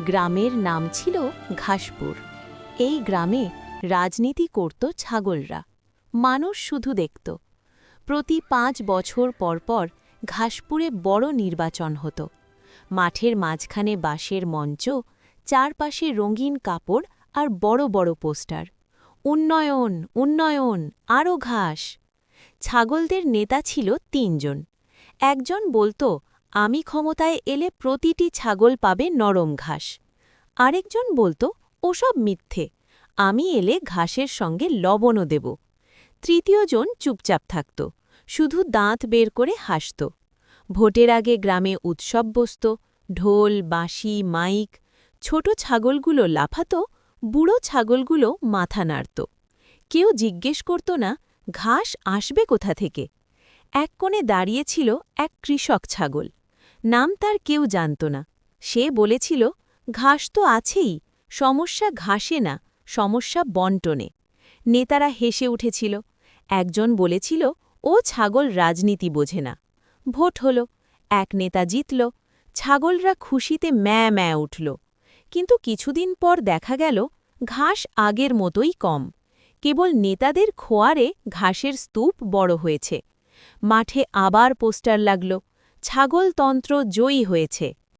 গ্রামের নাম ছিল ঘাসপুর। এই গ্রামে রাজনীতি করত ছাগলরা। মানুষ শুধু দেখত। প্রতি পাঁচ বছর পর পর ঘাসপুরে বড় নির্বাচন হতো। মাঠের মাঝখানে বাঁশের মঞ্চ, চারপাশে রঙিন কাপড় আর বড় বড় পোস্টার। উন্নয়ন উন্নয়ন আরও ঘাস। ছাগলদের নেতা ছিল তিনজন। একজন বলতো আমি ক্ষমতায় এলে প্রতিটি ছাগল পাবে নরম ঘাস। আরেকজন বলতো, ওসব মিথ্যে। আমি এলে ঘাসের সঙ্গে লবণও দেব। তৃতীয়জন চুপচাপ থাকত, শুধু দাঁত বের করে হাসত। ভোটের আগে গ্রামে উৎসব বসত, ঢোল, বাঁশি, মাইক। ছোট ছাগলগুলো লাফাত, বুড়ো ছাগলগুলো মাথা নাড়ত। কেউ জিজ্ঞেস করত না, ঘাস আসবে কোথা থেকে? এক কোণে দাঁড়িয়েছিল এক কৃষক ছাগল। নাম তার কেউ জানত না। সে বলেছিল, ঘাস তো আছেই, সমস্যা ঘাসে না, সমস্যা বন্টনে। নেতারা হেসে উঠেছিল। একজন বলেছিল, ও ছাগল রাজনীতি বোঝে না। ভোট হল। এক নেতা জিতল। ছাগলরা খুশিতে ম্যা ম্যা উঠল। কিন্তু কিছুদিন পর দেখা গেল, ঘাস আগের মতোই কম। কেবল নেতাদের খোয়ারে ঘাসের স্তূপ বড় হয়েছে। মাঠে আবার পোস্টার লাগল। ছাগলতন্ত্র জয়ী হয়েছে।